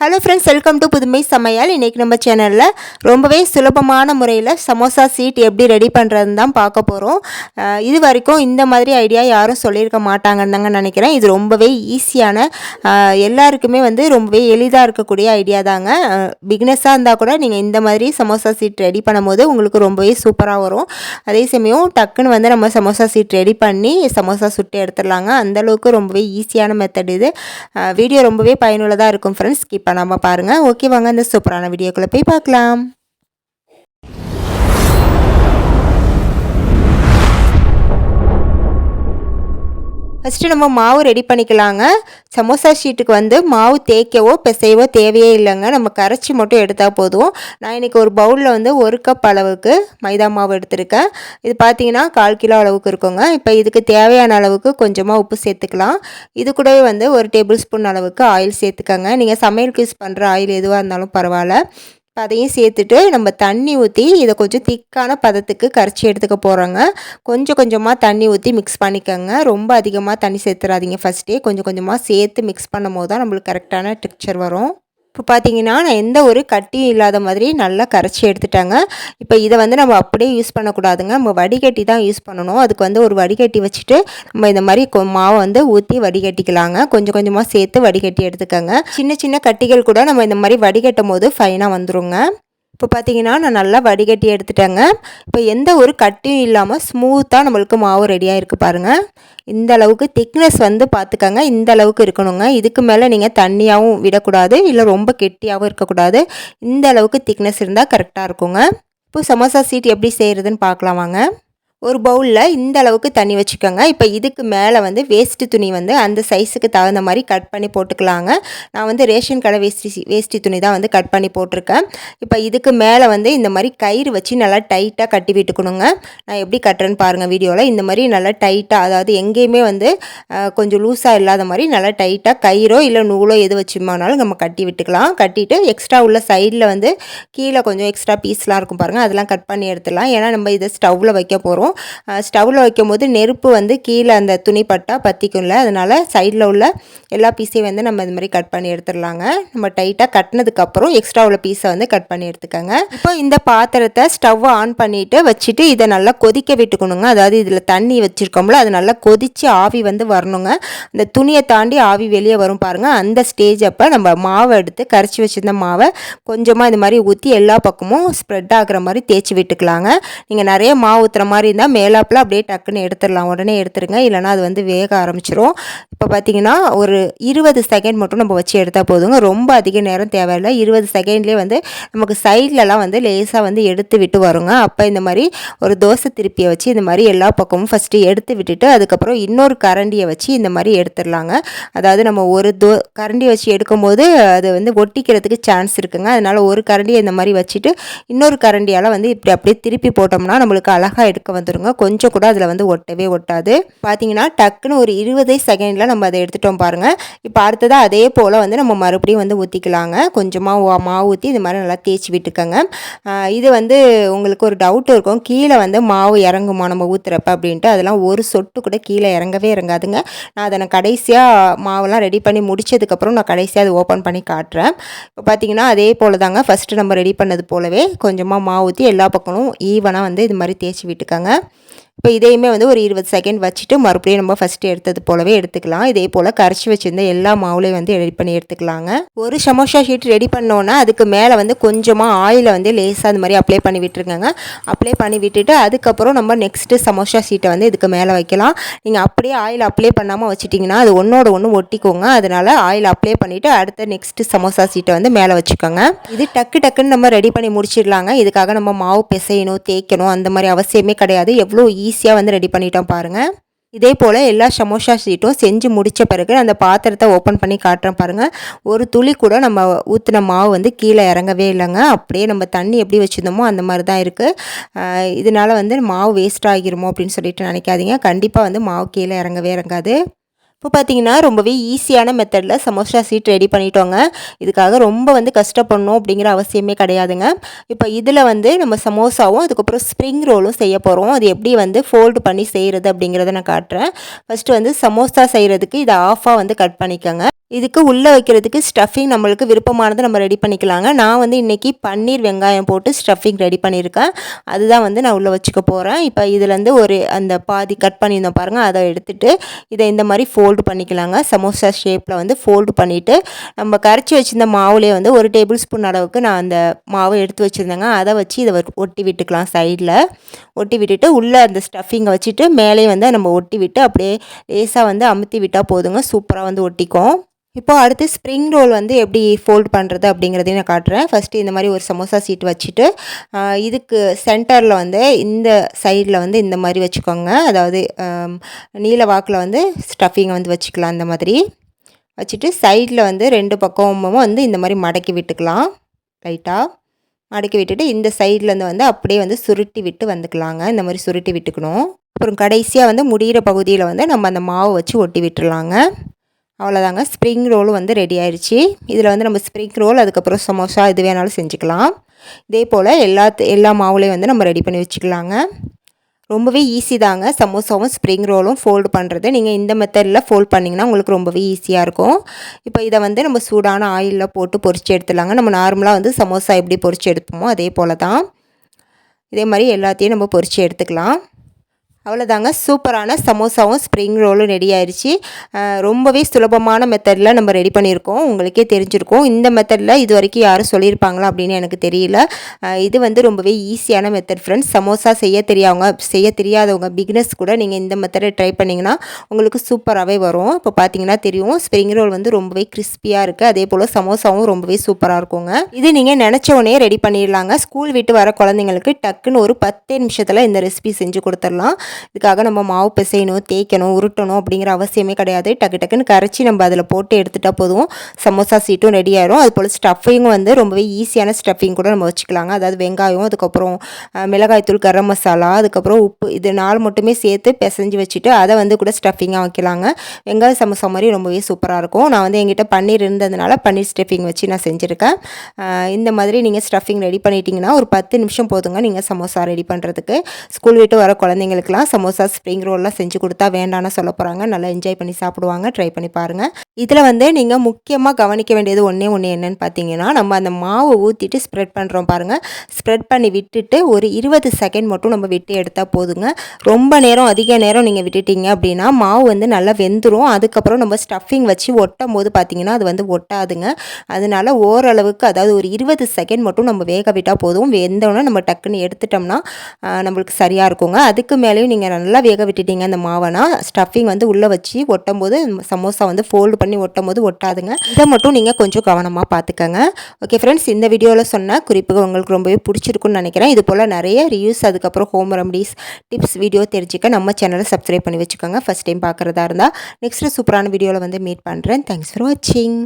Hello friends welcome to புதுமை சமையல் இன்றைக்கி நம்ம சேனலில் ரொம்பவே சுலபமான முறையில் சமோசா சீட் எப்படி ரெடி பண்ணுறதுன்னு தான் பார்க்க போகிறோம் இது வரைக்கும் இந்த மாதிரி ஐடியா யாரும் சொல்லியிருக்க மாட்டாங்கன்னு தாங்க நினைக்கிறேன். இது ரொம்பவே ஈஸியான எல்லாருக்குமே வந்து ரொம்பவே எளிதாக இருக்கக்கூடிய ஐடியா தாங்க. பிக்னஸாக இருந்தால் கூட நீங்கள் இந்த மாதிரி சமோசா சீட் ரெடி பண்ணும்போது உங்களுக்கு ரொம்பவே சூப்பராக வரும். அதே சமயம் டக்குன்னு வந்து நம்ம சமோசா சீட் ரெடி பண்ணி சமோசா சுட்டு எடுத்துடலாங்க. அந்தளவுக்கு ரொம்பவே ஈஸியான மெத்தட் இது. வீடியோ ரொம்பவே பயனுள்ளதாக இருக்கும் ஃப்ரெண்ட்ஸ் ஸ்கிப் பண்ணாமல் பாருங்கள் ஓகே வாங்க இந்த சூப்பரான வீடியோக்குள்ளே போய் பார்க்கலாம். ஃபஸ்ட்டு நம்ம மாவு ரெடி பண்ணிக்கலாங்க. சமோசா ஷீட்டுக்கு வந்து மாவு தேய்க்கவோ பிசையவோ தேவையே இல்லைங்க. நம்ம கரைச்சி மட்டும் எடுத்தால் போதும். நான் இன்றைக்கி ஒரு பவுலில் வந்து ஒரு கப் அளவுக்கு மைதா மாவு எடுத்திருக்கேன். இது பார்த்தீங்கன்னா கால் கிலோ அளவுக்கு இருக்குங்க. இப்போ இதுக்கு தேவையான அளவுக்கு கொஞ்சமாக உப்பு சேர்த்துக்கலாம். இது கூடவே வந்து ஒரு டேபிள் ஸ்பூன் அளவுக்கு ஆயில் சேர்த்துக்கோங்க. நீங்கள் சமையலுக்கு யூஸ் பண்ணுற ஆயில் எதுவாக இருந்தாலும் பரவாயில்ல. இப்போ அதையும் சேர்த்துட்டு நம்ம தண்ணி ஊற்றி இதை கொஞ்சம் திக்கான பதத்துக்கு கரைச்சி எடுத்துக்க போகிறோங்க கொஞ்சம் கொஞ்சமாக தண்ணி ஊற்றி மிக்ஸ் பண்ணிக்கோங்க. ரொம்ப அதிகமாக தண்ணி சேர்த்துறாதீங்க ஃபஸ்ட்டே கொஞ்சம் கொஞ்சமாக சேர்த்து மிக்ஸ் பண்ணும் போது தான் நம்மளுக்கு கரெக்டான டெக்ஸ்சர் வரும். இப்போ பார்த்தீங்கன்னா நான் எந்த ஒரு கட்டியும் இல்லாத மாதிரி நல்லா கரைச்சி எடுத்துட்டாங்க. இப்போ இதை வந்து நம்ம அப்படியே யூஸ் பண்ணக்கூடாதுங்க. நம்ம வடிகட்டி தான் யூஸ் பண்ணணும். அதுக்கு வந்து ஒரு வடிகட்டி வச்சுட்டு நம்ம இந்த மாதிரி மாவை வந்து ஊற்றி வடிகட்டிக்கலாங்க. கொஞ்சம் கொஞ்சமாக சேர்த்து வடிகட்டி எடுத்துக்கோங்க. சின்ன சின்ன கட்டிகள் கூட நம்ம இந்த மாதிரி வடிகட்டும் போது ஃபைனாக வந்துருங்க. இப்போ பார்த்தீங்கன்னா நான் நல்லா வடிகட்டி எடுத்துட்டேங்க. இப்போ எந்த ஒரு கட்டியும் இல்லாமல் ஸ்மூத்தாக நம்மளுக்கு மாவு ரெடியாக இருக்குது பாருங்கள் இந்த அளவுக்கு திக்னஸ் வந்து பார்த்துக்கங்க. இந்த அளவுக்கு இருக்கணுங்க. இதுக்கு மேலே நீங்கள் தண்ணியாகவும் விடக்கூடாது. இல்லை ரொம்ப கெட்டியாகவும் இருக்கக்கூடாது. இந்த அளவுக்கு திக்னஸ் இருந்தால் கரெக்டாக இருக்குங்க. இப்போ சமோசா சீட் எப்படி செய்கிறதுன்னு பார்க்கலாம் வாங்க. ஒரு பவுலில் இந்த அளவுக்கு தண்ணி வச்சுக்கோங்க. இப்போ இதுக்கு மேலே வந்து வேஸ்ட்டு துணி வந்து அந்த சைஸுக்கு தகுந்த மாதிரி கட் பண்ணி போட்டுக்கலாங்க. நான் வந்து ரேஷன் கடை வேஸ்டி வேஸ்டி துணி தான் வந்து கட் பண்ணி போட்டிருக்கேன். இப்போ இதுக்கு மேலே வந்து இந்த மாதிரி கயிறு வச்சு நல்லா டைட்டாக கட்டி விட்டுக்கணுங்க. நான் எப்படி கட்டுறேன்னு பாருங்கள் வீடியோவில் இந்த மாதிரி நல்லா டைட்டாக அதாவது எங்கேயுமே வந்து கொஞ்சம் லூஸாக இல்லாத மாதிரி நல்லா டைட்டாக கயிறோ இல்லை நூலோ எது வச்சுமானாலும் நம்ம கட்டி விட்டுக்கலாம். கட்டிட்டு எக்ஸ்ட்ரா உள்ள சைடில் வந்து கீழே கொஞ்சம் எக்ஸ்ட்ரா பீஸ்லாம் இருக்கும் பாருங்கள் அதெல்லாம் கட் பண்ணி எடுத்துடலாம். ஏன்னா நம்ம இதை ஸ்டவ்வில் வைக்க போகிறோம் இருக்கும். ஸ்டவ்வில் வைக்கும் போது நெருப்பு வந்து கீழே அந்த துணி பட்டா பற்றிக்கும்ல அதனால் சைடில் உள்ள எல்லா பீஸையும் வந்து நம்ம இது மாதிரி கட் பண்ணி எடுத்துடலாங்க. நம்ம டைட்டாக கட்டினதுக்கப்புறம் எக்ஸ்ட்ரா உள்ள பீஸை வந்து கட் பண்ணி எடுத்துக்கோங்க. இப்போ இந்த பாத்திரத்தை ஸ்டவ்வை ஆன் பண்ணிவிட்டு வச்சுட்டு இதை நல்லா கொதிக்க விட்டுக்கணுங்க. அதாவது இதில் தண்ணி வச்சுருக்கோம்ல அது நல்லா கொதித்து ஆவி வந்து வரணுங்க. அந்த துணியை தாண்டி ஆவி வெளியே வரும் பாருங்கள் அந்த ஸ்டேஜ் அப்போ நம்ம மாவை எடுத்து கரைச்சி வச்சுருந்த மாவை கொஞ்சமாக இது மாதிரி ஊற்றி எல்லா பக்கமும் ஸ்ப்ரெட் ஆகிற மாதிரி தேய்ச்சி விட்டுக்கலாங்க. நீங்கள் நிறைய மாவு ஊற்றுற மாதிரி இருந்தால் மேலாப்பில் அப்படியே டக்குன்னு எடுத்துடலாம். உடனே எடுத்துருங்க இல்லைனா அது வந்து வேக ஆரம்பிச்சிரும். இப்போ பார்த்தீங்கன்னா ஒரு இருபது செகண்ட் மட்டும் நம்ம வச்சு எடுத்தால் போதுங்க. ரொம்ப அதிக நேரம் தேவையில்லை. இருபது செகண்ட்லேயே வந்து நமக்கு சைட்லலாம் வந்து லேசாக வந்து எடுத்து விட்டு வருங்க. அப்போ இந்த மாதிரி ஒரு தோசை திருப்பியை வச்சு இந்த மாதிரி எல்லா பக்கமும் ஃபஸ்ட்டு எடுத்து விட்டுட்டு அதுக்கப்புறம் இன்னொரு கரண்டியை வச்சு இந்த மாதிரி எடுத்துடலாங்க. அதாவது நம்ம ஒரு தோ கரண்டி வச்சு எடுக்கும்போது அது வந்து ஒட்டிக்கிறதுக்கு சான்ஸ் இருக்குங்க. அதனால் ஒரு கரண்டியை இந்த மாதிரி வச்சுட்டு இன்னொரு கரண்டியால் வந்து இப்படி அப்படியே திருப்பி போட்டோம்னா நம்மளுக்கு அழகாக எடுக்க வந்து வந்துருங்க. கொஞ்சம் கூட அதில் வந்து ஒட்டவே ஒட்டாது. பார்த்தீங்கன்னா டக்குன்னு ஒரு இருபது செகண்டில் நம்ம அதை எடுத்துட்டோம் பாருங்கள் இப்போ அடுத்ததாக அதே போல் வந்து நம்ம மறுபடியும் வந்து ஊற்றிக்கலாங்க கொஞ்சமாக மாவு ஊற்றி இது மாதிரி நல்லா தேய்ச்சி விட்டுக்கோங்க. இது வந்து உங்களுக்கு ஒரு டவுட் இருக்கும். கீழே வந்து மாவு இறங்குமா? நம்ம ஊற்றுறப்ப அப்படின்ட்டு. அதெல்லாம் ஒரு சொட்டு கூட கீழே இறங்கவே இறங்காதுங்க. நான் அதை நான் கடைசியாக மாவெல்லாம் ரெடி பண்ணி முடிச்சதுக்கப்புறம் நான் கடைசியாக அதை ஓப்பன் பண்ணி காட்டுறேன். இப்போ பார்த்தீங்கன்னா அதே போல் தாங்க ஃபஸ்ட்டு நம்ம ரெடி பண்ணது போலவே கொஞ்சமாக மாவு ஊற்றி எல்லா பக்கமும் ஈவனாக வந்து இது மாதிரி தேய்ச்சி விட்டுக்கோங்க. இப்போ இதையுமே வந்து ஒரு இருபது செகண்ட் வச்சுட்டு மறுபடியும் நம்ம ஃபஸ்ட்டு எடுத்தது போலவே எடுத்துக்கலாம். இதே போல் கரைச்சி வச்சுருந்த எல்லா மாவுலையும் வந்து ரெடி பண்ணி எடுத்துக்கலாங்க. ஒரு சமோசா ஷீட் ரெடி பண்ணோன்னா அதுக்கு மேலே வந்து கொஞ்சமாக ஆயிலை வந்து லேசாக அந்த மாதிரி அப்ளை பண்ணி விட்டுருங்க அப்ளை பண்ணி விட்டுட்டு அதுக்கப்புறம் நம்ம நெக்ஸ்ட்டு சமோசா ஷீட்டை வந்து இதுக்கு மேலே வைக்கலாம். நீங்கள் அப்படியே ஆயில் அப்ளை பண்ணாமல் வச்சுட்டிங்கன்னா அது ஒன்றோட ஒன்று ஒட்டிக்கோங்க. அதனால் ஆயில் அப்ளை பண்ணிவிட்டு அடுத்த நெக்ஸ்ட்டு சமோசா சீட்டை வந்து மேலே வச்சுக்கோங்க. இது டக்கு டக்குன்னு நம்ம ரெடி பண்ணி முடிச்சிடலாங்க. இதுக்காக நம்ம மாவு பிசையணும் தேய்க்கணும் அந்த மாதிரி அவசியமே கிடையாது. எவ்வளோ ஈஸியாக வந்து ரெடி பண்ணிட்டோம் பாருங்கள் இதே போல் எல்லா சமோசா ஷீட்டும் செஞ்சு முடித்த பிறகு அந்த பாத்திரத்தை ஓப்பன் பண்ணி காட்டுறேன் பாருங்கள் ஒரு துளி கூட நம்ம ஊற்றின மாவு வந்து கீழே இறங்கவே இல்லைங்க. அப்படியே நம்ம தண்ணி எப்படி வச்சுருந்தோமோ அந்த மாதிரி தான் இருக்குது இதனால் வந்து மாவு வேஸ்ட் ஆகிருமோ அப்படின்னு சொல்லிட்டு நினைக்காதீங்க. கண்டிப்பாக வந்து மாவு கீழே இறங்கவே இறங்காது. இப்போ பார்த்தீங்கன்னா ரொம்பவே ஈஸியான மெத்தடில் சமோசா சீட் ரெடி பண்ணிட்டோங்க. இதுக்காக ரொம்ப வந்து கஷ்டப்படணும் அப்படிங்கிற அவசியமே கிடையாதுங்க. இப்போ இதில் வந்து நம்ம சமோசாவும் அதுக்கப்புறம் ஸ்ப்ரிங் ரோலும் செய்ய போகிறோம் அது எப்படி வந்து ஃபோல்டு பண்ணி செய்கிறது அப்படிங்கிறத நான் காட்டுறேன். ஃபஸ்ட்டு வந்து சமோசா செய்கிறதுக்கு இதை ஆஃபாக வந்து கட் பண்ணிக்கோங்க. இதுக்கு உள்ளே வைக்கிறதுக்கு ஸ்டஃபிங் நம்மளுக்கு விருப்பமானதை நம்ம ரெடி பண்ணிக்கலாங்க. நான் வந்து இன்றைக்கி பன்னீர் வெங்காயம் போட்டு ஸ்டஃபிங் ரெடி பண்ணியிருக்கேன். அதுதான் வந்து நான் உள்ளே வச்சுக்க போகிறேன் இப்போ இதுலேருந்து ஒரு அந்த பாதி கட் பண்ணியிருந்தோம் பாருங்கள் அதை எடுத்துகிட்டு இதை இந்த மாதிரி ஃபோல்டு பண்ணிக்கலாங்க. சமோசா ஷேப்பில் வந்து ஃபோல்டு பண்ணிவிட்டு நம்ம கரைச்சி வச்சுருந்த மாவுலேயே வந்து ஒரு டேபிள் ஸ்பூன் அளவுக்கு நான் அந்த மாவை எடுத்து வச்சுருந்தேங்க. அதை வச்சு இதை ஒட்டி விட்டுக்கலாம் சைடில் ஒட்டி விட்டுட்டு உள்ளே அந்த ஸ்டஃபிங்கை வச்சுட்டு மேலே வந்து நம்ம ஒட்டி விட்டு அப்படியே லேசாக வந்து அமுத்தி விட்டால் போதுங்க. சூப்பராக வந்து ஒட்டிக்கும். இப்போ அடுத்து ஸ்ப்ரிங் ரோல் வந்து எப்படி ஃபோல்ட் பண்ணுறது அப்படிங்கிறதையும் நான் காட்டுறேன். ஃபஸ்ட்டு இந்த மாதிரி ஒரு சமோசா சீட் வச்சுட்டு இதுக்கு சென்டரில் வந்து இந்த சைடில் வந்து இந்த மாதிரி வச்சுக்கோங்க. அதாவது நீல வாக்கில் வந்து ஸ்டஃபிங்கை வந்து வச்சுக்கலாம் இந்த மாதிரி. வச்சுட்டு சைடில் வந்து ரெண்டு பக்கமும் வந்து இந்த மாதிரி மடக்கி விட்டுக்கலாம். லைட்டாக மடக்கி விட்டுட்டு இந்த சைட்லேருந்து வந்து அப்படியே வந்து சுருட்டி விட்டு வந்துக்கலாங்க. இந்த மாதிரி சுருட்டி விட்டுக்கணும். அப்புறம் கடைசியாக வந்து முடிகிற பகுதியில் வந்து நம்ம அந்த மாவை வச்சு ஒட்டி விட்டுருலாங்க அவ்வளோதாங்க ஸ்ப்ரிங் ரோலும் வந்து ரெடி ஆயிடுச்சு இதில் வந்து நம்ம ஸ்ப்ரிங் ரோல் அதுக்கப்புறம் சமோசா இது வேணாலும் செஞ்சுக்கலாம். இதே போல் எல்லா எல்லா மாவுலையும் வந்து நம்ம ரெடி பண்ணி வச்சுக்கலாங்க. ரொம்பவே ஈஸி தாங்க. சமோசாவும் ஸ்ப்ரிங் ரோலும் ஃபோல்டு பண்ணுறது நீங்கள் இந்த மெத்தடில் ஃபோல்ட் பண்ணிங்கன்னா உங்களுக்கு ரொம்பவே ஈஸியாக இருக்கும். இப்போ இதை வந்து நம்ம சூடான ஆயிலில் போட்டு பொறிச்சு எடுத்துடலாங்க. நம்ம நார்மலாக வந்து சமோசா எப்படி பொறிச்சு எடுப்போமோ அதே போல் தான் இதே மாதிரி எல்லாத்தையும் நம்ம பொறிச்சு எடுத்துக்கலாம். அவ்வளோதாங்க சூப்பரான சமோசாவும் ஸ்ப்ரிங் ரோலும் ரெடி ஆயிடுச்சு ரொம்பவே சுலபமான மெத்தடில் நம்ம ரெடி பண்ணியிருக்கோம். உங்களுக்கே தெரிஞ்சிருக்கோம். இந்த மெத்தடில் இது வரைக்கும் யாரும் சொல்லியிருப்பாங்களா அப்படின்னு எனக்கு தெரியல. இது வந்து ரொம்பவே ஈஸியான மெத்தட் ஃப்ரெண்ட்ஸ் சமோசா செய்ய தெரியாதவங்க செய்ய தெரியாதவங்க பிக்னஸ் கூட நீங்கள் இந்த மெத்தடை ட்ரை பண்ணிங்கன்னா உங்களுக்கு சூப்பராகவே வரும். இப்போ பார்த்தீங்கன்னா தெரியும் ஸ்ப்ரிங் ரோல் வந்து ரொம்பவே கிறிஸ்பியாக இருக்குது அதே போல் சமோசாவும் ரொம்பவே சூப்பராக இருக்குங்க. இது நீங்கள் நினச்ச உடனே ரெடி பண்ணிடலாங்க. ஸ்கூல் விட்டு வர குழந்தைங்களுக்கு டக்குன்னு ஒரு பத்தே நிமிஷத்தில் இந்த ரெசிபி செஞ்சு கொடுத்துடலாம். இதுக்காக நம்ம மாவு பிசையணும் தேய்க்கணும் உருட்டணும் அப்படிங்கிற அவசியமே கிடையாது. டக்கு டக்குன்னு கரைச்சி நம்ம அதில் போட்டு எடுத்துட்டால் போதும். சமோசா சீட்டும் ரெடி ஆயிரும். அது போல் ஸ்டஃபிங்கும் வந்து ரொம்பவே ஈஸியான ஸ்டஃபிங் கூட நம்ம வச்சுக்கலாங்க. அதாவது வெங்காயம் அதுக்கப்புறம் மிளகாய்த்தூள் கரம் மசாலா அதுக்கப்புறம் உப்பு இது நாள் மட்டுமே சேர்த்து பிசைஞ்சு வச்சுட்டு அதை வந்து கூட ஸ்டஃபிங்காக வைக்கலாங்க. வெங்காய சமோசா மாதிரி ரொம்பவே சூப்பராக இருக்கும். நான் வந்து எங்கிட்ட பன்னீர் இருந்ததுனால பன்னீர் ஸ்டஃபிங் வச்சு நான் செஞ்சுருக்கேன். இந்த மாதிரி நீங்கள் ஸ்டஃபிங் ரெடி பண்ணிட்டீங்கன்னா ஒரு பத்து நிமிஷம் போதுங்க நீங்கள் சமோசா ரெடி பண்ணுறதுக்கு ஸ்கூல் விட்டு வர குழந்தைங்களுக்குலாம் சமோசா ஸ்ப்ரிங் ரோல்லாம் செஞ்சு கொடுத்தா வேண்டாம்னு சொல்ல போகிறாங்க நல்லா என்ஜாய் பண்ணி சாப்பிடுவாங்க. ட்ரை பண்ணி பாருங்கள் இதில் வந்து நீங்கள் முக்கியமாக கவனிக்க வேண்டியது ஒன்றே ஒன்று என்னென்னு பார்த்தீங்கன்னா நம்ம அந்த மாவை ஊற்றிட்டு ஸ்ப்ரெட் பண்ணுறோம் பாருங்கள் ஸ்ப்ரெட் பண்ணி விட்டுட்டு ஒரு இருபது செகண்ட் மட்டும் நம்ம விட்டு எடுத்தால் போதுங்க. ரொம்ப நேரம் அதிக நேரம் நீங்கள் விட்டுட்டீங்க அப்படின்னா மாவு வந்து நல்லா வெந்துடும் அதுக்கப்புறம் நம்ம ஸ்டஃபிங் வச்சு ஒட்டும் போது பார்த்தீங்கன்னா அது வந்து ஒட்டாதுங்க. அதனால ஓரளவுக்கு அதாவது ஒரு இருபது செகண்ட் மட்டும் நம்ம வேக விட்டால் போதும். வெந்தோடனே நம்ம டக்குன்னு எடுத்துட்டோம்னா நம்மளுக்கு சரியாக இருக்குங்க. அதுக்கு மேலேயும் நீங்கள் நல்லா வேக விட்டுட்டீங்க அந்த மாவைனா ஸ்டஃபிங் வந்து உள்ளே வச்சு ஒட்டும் போது சமோசா வந்து ஃபோல்டு பண்ணி ஒட்டும் போது ஒட்டாதுங்க. இதை மட்டும் நீங்கள் கொஞ்சம் கவனமாக பார்த்துக்கங்க ஓகே ஃப்ரெண்ட்ஸ் இந்த வீடியோவில் சொன்ன குறிப்புகள் உங்களுக்கு ரொம்பவே பிடிச்சிருக்குன்னு நினைக்கிறேன். இது போல் நிறைய ரிவ்யூஸ் அதுக்கப்புறம் ஹோம் ரெமடிஸ் டிப்ஸ் வீடியோ தெரிஞ்சுக்க நம்ம சேனலை சப்ஸ்கிரைப் பண்ணி வச்சுக்கோங்க. ஃபஸ்ட் டைம் பார்க்குறதா இருந்தால் நெக்ஸ்ட்டு சூப்பரான வீடியோவில் வந்து மீட் பண்ணுறேன் தேங்க்ஸ் ஃபார் வாட்சிங்